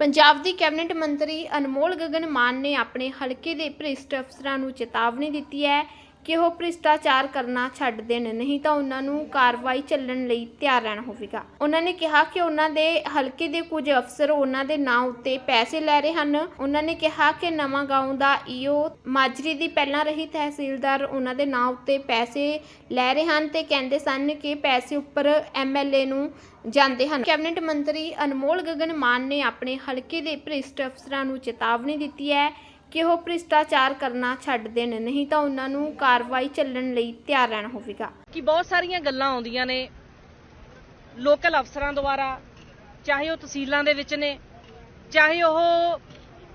ਪੰਜਾਬ ਦੀ cabinet ਮੰਤਰੀ ਅਨਮੋਲ ਗਗਨ ਮਾਨ ਨੇ ਆਪਣੇ ਹਲਕੇ ਦੇ ਭ੍ਰਿਸ਼ਟ ਅਫਸਰਾਂ ਨੂੰ ਚੇਤਾਵਨੀ ਦਿੱਤੀ ਹੈ ਕਿ ਉਹ ਭ੍ਰਿਸ਼ਟਾਚਾਰ ਕਰਨਾ ਛੱਡ ਦੇਣ, ਨਹੀਂ ਤਾਂ ਉਹਨਾਂ ਨੂੰ ਕਾਰਵਾਈ ਚੱਲਣ ਲਈ ਤਿਆਰ ਰਹਿਣਾ ਹੋਵੇਗਾ। ਉਹਨਾਂ ਨੇ ਕਿਹਾ ਕਿ ਉਹਨਾਂ ਦੇ ਹਲਕੇ ਦੇ ਕੁਝ ਅਫਸਰ ਉਹਨਾਂ ਦੇ ਨਾਂ ਉੱਤੇ ਪੈਸੇ ਲੈ ਰਹੇ ਹਨ। ਉਹਨਾਂ ਨੇ ਕਿਹਾ ਕਿ ਨਵਾਂ ਗਾਉਂ ਦਾ ਈਓ ਮਾਜਰੀ ਦੀ ਪਹਿਲਾਂ ਰਹੀ ਤਹਿਸੀਲਦਾਰ ਉਹਨਾਂ ਦੇ ਨਾਂ ਉੱਤੇ ਪੈਸੇ ਲੈ ਰਹੇ ਹਨ ਤੇ ਕਹਿੰਦੇ ਸਨ ਕਿ ਪੈਸੇ ਉੱਪਰ ਐਮਐਲਏ ਨੂੰ ਜਾਂਦੇ ਹਨ। ਕੈਬਨਿਟ ਮੰਤਰੀ ਅਨਮੋਲ ਗਗਨ ਮਾਨ ਨੇ ਆਪਣੇ ਹਲਕੇ ਦੇ ਭ੍ਰਿਸ਼ਟ ਅਫਸਰਾਂ ਨੂੰ ਚੇਤਾਵਨੀ ਦਿੱਤੀ ਹੈ ਕਿ ਉਹ ਭ੍ਰਿਸ਼ਟਾਚਾਰ ਕਰਨਾ ਛੱਡ ਦੇਣ, ਨਹੀਂ ਤਾਂ ਉਹਨਾਂ ਨੂੰ ਕਾਰਵਾਈ ਚੱਲਣ ਲਈ ਤਿਆਰ ਰਹਿਣਾ ਹੋਵੇਗਾ। ਕਿ ਬਹੁਤ ਸਾਰੀਆਂ ਗੱਲਾਂ ਆਉਂਦੀਆਂ ਨੇ, ਲੋਕਲ ਅਫਸਰਾਂ ਦੁਆਰਾ, ਚਾਹੇ ਉਹ ਤਹਿਸੀਲਾਂ ਦੇ ਵਿੱਚ ਨੇ, ਚਾਹੇ ਉਹ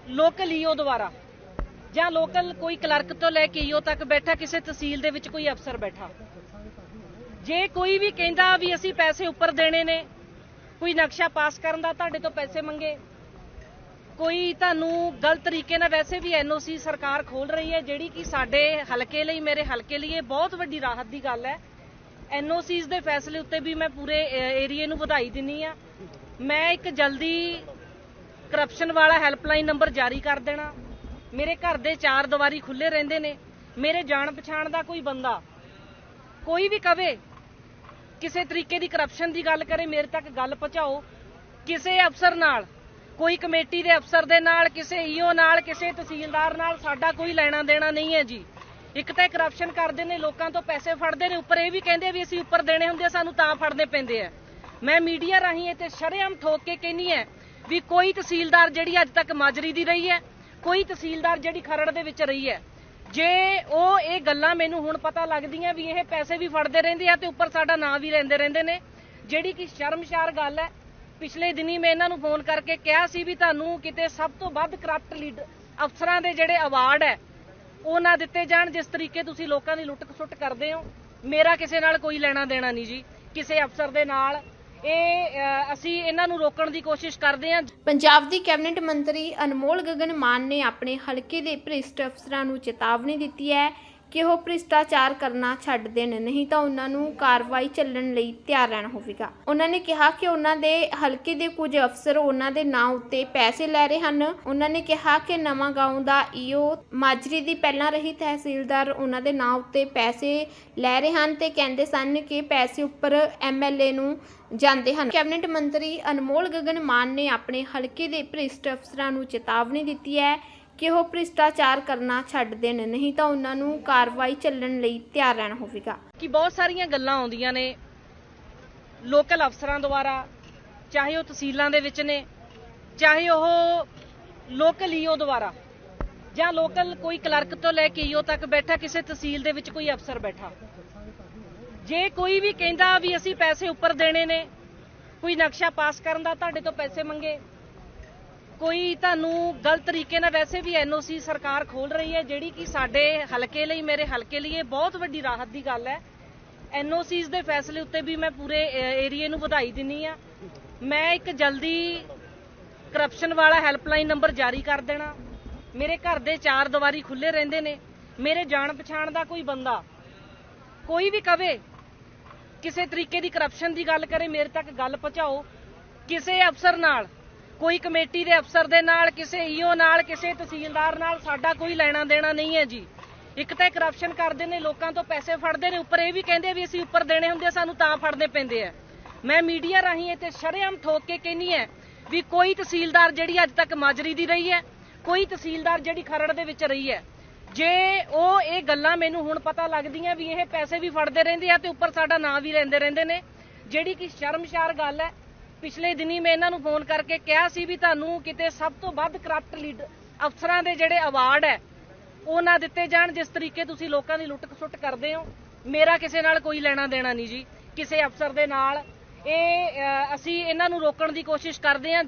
ਲੋਕਲ ਈਓ ਦੁਆਰਾ, ਜਾਂ ਲੋਕਲ ਕੋਈ ਕਲਰਕ ਤੋਂ ਲੈ ਕੇ ਈਓ ਤੱਕ ਬੈਠਾ ਕਿਸੇ ਤਹਿਸੀਲ ਦੇ ਵਿੱਚ ਕੋਈ ਅਫਸਰ ਬੈਠਾ। ਜੇ ਕੋਈ ਵੀ ਕਹਿੰਦਾ ਵੀ ਅਸੀਂ ਪੈਸੇ ਉੱਪਰ ਦੇਣੇ ਨੇ, ਕੋਈ ਨਕਸ਼ਾ ਪਾਸ ਕਰਨ ਦਾ ਤੁਹਾਡੇ ਤੋਂ ਪੈਸੇ ਮੰਗੇ ਕੋਈ ਤੁਹਾਨੂੰ ਗਲਤ ਤਰੀਕੇ ਨਾਲ ਵੈਸੇ ਵੀ ਐਨਓਸੀ ਸਰਕਾਰ ਖੋਲ ਰਹੀ ਹੈ, ਜਿਹੜੀ ਕਿ ਸਾਡੇ ਹਲਕੇ ਲਈ, ਮੇਰੇ ਹਲਕੇ ਲਈ ਇਹ ਬਹੁਤ ਵੱਡੀ ਰਾਹਤ ਦੀ ਗੱਲ ਹੈ। ਐਨਓਸੀਜ਼ ਦੇ ਫੈਸਲੇ ਉੱਤੇ ਵੀ ਮੈਂ ਪੂਰੇ ਏਰੀਏ ਨੂੰ ਵਧਾਈ ਦਿੰਨੀ ਆ। ਮੈਂ ਇੱਕ ਜਲਦੀ ਕਰਪਸ਼ਨ ਵਾਲਾ ਹੈਲਪਲਾਈਨ ਨੰਬਰ ਜਾਰੀ ਕਰ ਦੇਣਾ। ਮੇਰੇ ਘਰ ਦੇ ਚਾਰ ਦੀਵਾਰੀ ਖੁੱਲੇ ਰਹਿੰਦੇ ਨੇ। ਮੇਰੇ ਜਾਣ ਪਛਾਣ ਦਾ ਕੋਈ ਬੰਦਾ, ਕੋਈ ਵੀ ਕਵੇ, ਕਿਸੇ ਤਰੀਕੇ ਦੀ ਕਰਪਸ਼ਨ ਦੀ ਗੱਲ ਕਰੇ, ਮੇਰੇ ਤੱਕ ਗੱਲ ਪਹੁੰਚਾਓ, ਕਿਸੇ ਅਫਸਰ ਨਾਲ ਕੋਈ ਕਮੇਟੀ ਦੇ ਅਫਸਰ ਦੇ ਨਾਲ, ਕਿਸੇ ਈਓ ਨਾਲ, ਕਿਸੇ ਤਹਿਸੀਲਦਾਰ ਨਾਲ ਸਾਡਾ ਕੋਈ ਲੈਣਾ ਦੇਣਾ ਨਹੀਂ ਹੈ ਜੀ। ਇੱਕ ਤਾਂ ਕਰਪਸ਼ਨ ਕਰਦੇ ਨੇ, ਲੋਕਾਂ ਤੋਂ ਪੈਸੇ ਫੜਦੇ ਨੇ, ਉੱਪਰ ਇਹ ਵੀ ਕਹਿੰਦੇ ਵੀ ਅਸੀਂ ਉੱਪਰ ਦੇਣੇ ਹੁੰਦੇ ਸਾਨੂੰ ਤਾਂ ਫੜਨੇ ਪੈਂਦੇ ਆ। ਮੈਂ ਮੀਡੀਆ ਰਾਹੀਂ ਇਹ ਤੇ ਸ਼ਰੇਆਮ ਠੋਕ ਕੇ ਕਹਿੰਨੀ ਹੈ ਵੀ ਕੋਈ ਤਹਿਸੀਲਦਾਰ ਜਿਹੜੀ ਅੱਜ ਤੱਕ ਮਾਜਰੀ ਦੀ ਰਹੀ ਹੈ, ਕੋਈ ਤਹਿਸੀਲਦਾਰ ਜਿਹੜੀ ਖਰੜ ਦੇ ਵਿੱਚ ਰਹੀ ਹੈ, ਜੇ ਉਹ ਇਹ ਗੱਲਾਂ ਮੈਨੂੰ ਹੁਣ ਪਤਾ ਲੱਗਦੀਆਂ ਵੀ ਇਹ ਪੈਸੇ ਵੀ ਫੜਦੇ ਰਹਿੰਦੇ ਆ ਤੇ ਉੱਪਰ ਸਾਡਾ ਨਾਂ ਵੀ ਲੈਂਦੇ ਰਹਿੰਦੇ ਨੇ, ਜਿਹੜੀ ਕਿ ਸ਼ਰਮਸ਼ਾਰ ਗੱਲ ਹੈ ਪਿਛਲੇ ਦਿਨੀ ਮੈਂ ਇਹਨਾਂ ਨੂੰ ਫੋਨ ਕਰਕੇ ਕਿਹਾ ਸੀ ਵੀ ਤੁਹਾਨੂੰ ਕਿਤੇ ਸਭ ਤੋਂ ਵੱਧ ਕਰਪਟ ਲੀਡਰ ਅਫਸਰਾਂ ਦੇ ਜਿਹੜੇ ਅਵਾਰਡ ਹੈ, ਉਹ ਨਾ ਦਿੱਤੇ ਜਾਣ, ਜਿਸ ਤਰੀਕੇ ਤੁਸੀਂ ਲੋਕਾਂ ਦੀ ਲੁੱਟ ਖਸੁੱਟ ਕਰਦੇ ਹੋ। ਮੇਰਾ ਕਿਸੇ ਨਾਲ ਕੋਈ ਲੈਣਾ ਦੇਣਾ ਨਹੀਂ ਜੀ। ਕਿਸੇ ਅਫਸਰ ਦੇ ਨਾਲ। ਇਹ ਅਸੀਂ ਇਹਨਾਂ ਨੂੰ ਰੋਕਣ ਦੀ ਕੋਸ਼ਿਸ਼ ਕਰਦੇ ਹਾਂ। ਪੰਜਾਬ ਦੀ ਕੈਬਨਿਟ ਮੰਤਰੀ ਅਨਮੋਲ ਗਗਨ ਮਾਨ ਨੇ ਆਪਣੇ ਹਲਕੇ ਦੇ ਭ੍ਰਿਸ਼ਟ ਅਫਸਰਾਂ ਨੂੰ ਚੇਤਾਵਨੀ ਦਿੱਤੀ ਹੈ ਕਿ ਉਹ ਭ੍ਰਿਸ਼ਟਾਚਾਰ ਕਰਨਾ ਛੱਡ ਦੇਣ। ਨਹੀਂ ਤਾਂ ਉਹਨਾਂ ਨੂੰ ਕਾਰਵਾਈ ਚੱਲਣ ਲਈ ਤਿਆਰ ਰਹਿਣਾ ਹੋਵੇਗਾ। ਉਹਨਾਂ ਨੇ ਕਿਹਾ ਕਿ ਉਹਨਾਂ ਦੇ ਹਲਕੇ ਦੇ ਕੁਝ ਅਫਸਰ ਉਹਨਾਂ ਦੇ ਨਾਂ ਉੱਤੇ ਪੈਸੇ ਲੈ ਰਹੇ ਹਨ। ਉਹਨਾਂ ਨੇ ਕਿਹਾ ਕਿ ਨਵਾਂ ਗਾਉਂ ਦਾ ਈਓ ਮਾਜਰੀ ਦੀ ਪਹਿਲਾਂ ਰਹੀ ਤਹਿਸੀਲਦਾਰ ਉਹਨਾਂ ਦੇ ਨਾਂ ਉੱਤੇ ਪੈਸੇ ਲੈ ਰਹੇ ਹਨ ਤੇ ਕਹਿੰਦੇ ਸਨ ਕਿ ਪੈਸੇ ਉੱਪਰ ਐਮਐਲਏ ਨੂੰ ਜਾਂਦੇ ਹਨ। ਕੈਬਨਿਟ ਮੰਤਰੀ ਅਨਮੋਲ ਗਗਨ ਮਾਨ ਨੇ ਆਪਣੇ ਹਲਕੇ ਦੇ ਭ੍ਰਿਸ਼ਟ ਅਫਸਰਾਂ ਨੂੰ ਚੇਤਾਵਨੀ ਦਿੱਤੀ ਹੈ ਕਿ ਉਹ ਭ੍ਰਿਸ਼ਟਾਚਾਰ ਕਰਨਾ ਛੱਡ ਦੇਣ, ਨਹੀਂ ਤਾਂ ਉਹਨਾਂ ਨੂੰ ਕਾਰਵਾਈ ਚੱਲਣ ਲਈ ਤਿਆਰ ਰਹਿਣਾ ਹੋਵੇਗਾ। ਕਿ ਬਹੁਤ ਸਾਰੀਆਂ ਗੱਲਾਂ ਆਉਂਦੀਆਂ ਨੇ, ਲੋਕਲ ਅਫਸਰਾਂ ਦੁਆਰਾ, ਚਾਹੇ ਉਹ ਤਹਿਸੀਲਾਂ ਦੇ ਵਿੱਚ ਨੇ, ਚਾਹੇ ਉਹ ਲੋਕਲ ਈਓ ਦੁਆਰਾ, ਜਾਂ ਲੋਕਲ ਕੋਈ ਕਲਰਕ ਤੋਂ ਲੈ ਕੇ ਈਓ ਤੱਕ ਬੈਠਾ ਕਿਸੇ ਤਹਿਸੀਲ ਦੇ ਵਿੱਚ ਕੋਈ ਅਫਸਰ ਬੈਠਾ। ਜੇ ਕੋਈ ਵੀ ਕਹਿੰਦਾ ਵੀ ਅਸੀਂ ਪੈਸੇ ਉੱਪਰ ਦੇਣੇ ਨੇ, ਕੋਈ ਨਕਸ਼ਾ ਪਾਸ ਕਰਨ ਦਾ ਤੁਹਾਡੇ ਤੋਂ ਪੈਸੇ ਮੰਗੇ ਕੋਈ ਤੁਹਾਨੂੰ ਗਲਤ ਤਰੀਕੇ ਨਾਲ ਵੈਸੇ ਵੀ ਐਨਓਸੀ ਸਰਕਾਰ ਖੋਲ ਰਹੀ ਹੈ, ਜਿਹੜੀ ਕਿ ਸਾਡੇ ਹਲਕੇ ਲਈ, ਮੇਰੇ ਹਲਕੇ ਲਈ ਇਹ ਬਹੁਤ ਵੱਡੀ ਰਾਹਤ ਦੀ ਗੱਲ ਹੈ। ਐਨਓਸੀਜ਼ ਦੇ ਫੈਸਲੇ ਉੱਤੇ ਵੀ ਮੈਂ ਪੂਰੇ ਏਰੀਏ ਨੂੰ ਵਧਾਈ ਦਿੰਨੀ ਆ ਮੈਂ ਇੱਕ ਜਲਦੀ ਕਰਪਸ਼ਨ ਵਾਲਾ ਹੈਲਪਲਾਈਨ ਨੰਬਰ ਜਾਰੀ ਕਰ ਦੇਣਾ। ਮੇਰੇ ਘਰ ਦੇ ਚਾਰ ਦੀਵਾਰੀ ਖੁੱਲੇ ਰਹਿੰਦੇ ਨੇ। ਮੇਰੇ ਜਾਣ ਪਛਾਣ ਦਾ ਕੋਈ ਬੰਦਾ, ਕੋਈ ਵੀ ਕਵੇ, ਕਿਸੇ ਤਰੀਕੇ ਦੀ ਕਰਪਸ਼ਨ ਦੀ ਗੱਲ ਕਰੇ, ਮੇਰੇ ਤੱਕ ਗੱਲ ਪਹੁੰਚਾਓ। ਕਿਸੇ ਅਫਸਰ ਨਾਲ ਕੋਈ ਕਮੇਟੀ ਦੇ ਅਫਸਰ ਦੇ ਨਾਲ, ਕਿਸੇ ਈਓ ਨਾਲ, ਕਿਸੇ ਤਹਿਸੀਲਦਾਰ ਨਾਲ ਸਾਡਾ ਕੋਈ ਲੈਣਾ ਦੇਣਾ ਨਹੀਂ ਹੈ ਜੀ। ਇੱਕ ਤਾਂ ਕਰਪਸ਼ਨ ਕਰਦੇ ਨੇ, ਲੋਕਾਂ ਤੋਂ ਪੈਸੇ ਫੜਦੇ ਨੇ, ਉੱਪਰ ਇਹ ਵੀ ਕਹਿੰਦੇ ਵੀ ਅਸੀਂ ਉੱਪਰ ਦੇਣੇ ਹੁੰਦੇ ਸਾਨੂੰ ਤਾਂ ਫੜਨੇ ਪੈਂਦੇ ਆ। ਮੈਂ ਮੀਡੀਆ ਰਾਹੀਂ ਇੱਥੇ ਸ਼ਰੇਆਮ ਠੋਕ ਕੇ ਕਹਿੰਨੀ ਹੈ ਵੀ ਕੋਈ ਤਹਿਸੀਲਦਾਰ ਜਿਹੜੀ ਅੱਜ ਤੱਕ ਮਾਜਰੀ ਦੀ ਰਹੀ ਹੈ, ਕੋਈ ਤਹਿਸੀਲਦਾਰ ਜਿਹੜੀ ਖਰੜ ਦੇ ਵਿੱਚ ਰਹੀ ਹੈ। ਜੇ ਉਹ ਇਹ ਗੱਲਾਂ ਮੈਨੂੰ ਹੁਣ ਪਤਾ ਲੱਗਦੀਆਂ ਵੀ ਇਹ ਪੈਸੇ ਵੀ ਫੜਦੇ ਰਹਿੰਦੇ ਆ ਤੇ ਉੱਪਰ ਸਾਡਾ ਨਾਂ ਵੀ ਲੈਂਦੇ ਰਹਿੰਦੇ ਨੇ, ਜਿਹੜੀ ਕਿ ਸ਼ਰਮਸ਼ਾਰ ਗੱਲ ਹੈ ਪਿਛਲੇ ਦਿਨੀ ਮੈਂ ਇਹਨਾਂ ਨੂੰ ਫੋਨ ਕਰਕੇ ਕਿਹਾ ਸੀ ਵੀ ਤੁਹਾਨੂੰ ਕਿਤੇ ਸਭ ਤੋਂ ਵੱਧ ਕਰਪਟ ਲੀਡਰ ਅਫਸਰਾਂ ਦੇ ਜਿਹੜੇ ਅਵਾਰਡ ਹੈ, ਉਹ ਨਾ ਦਿੱਤੇ ਜਾਣ, ਜਿਸ ਤਰੀਕੇ ਤੁਸੀਂ ਲੋਕਾਂ ਦੀ ਲੁੱਟ ਖਸੁੱਟ ਕਰਦੇ ਹੋ। ਮੇਰਾ ਕਿਸੇ ਨਾਲ ਕੋਈ ਲੈਣਾ ਦੇਣਾ ਨਹੀਂ ਜੀ। ਕਿਸੇ ਅਫਸਰ ਦੇ ਨਾਲ। ਇਹ ਅਸੀਂ ਇਹਨਾਂ ਨੂੰ ਰੋਕਣ ਦੀ ਕੋਸ਼ਿਸ਼ ਕਰਦੇ ਹਾਂ।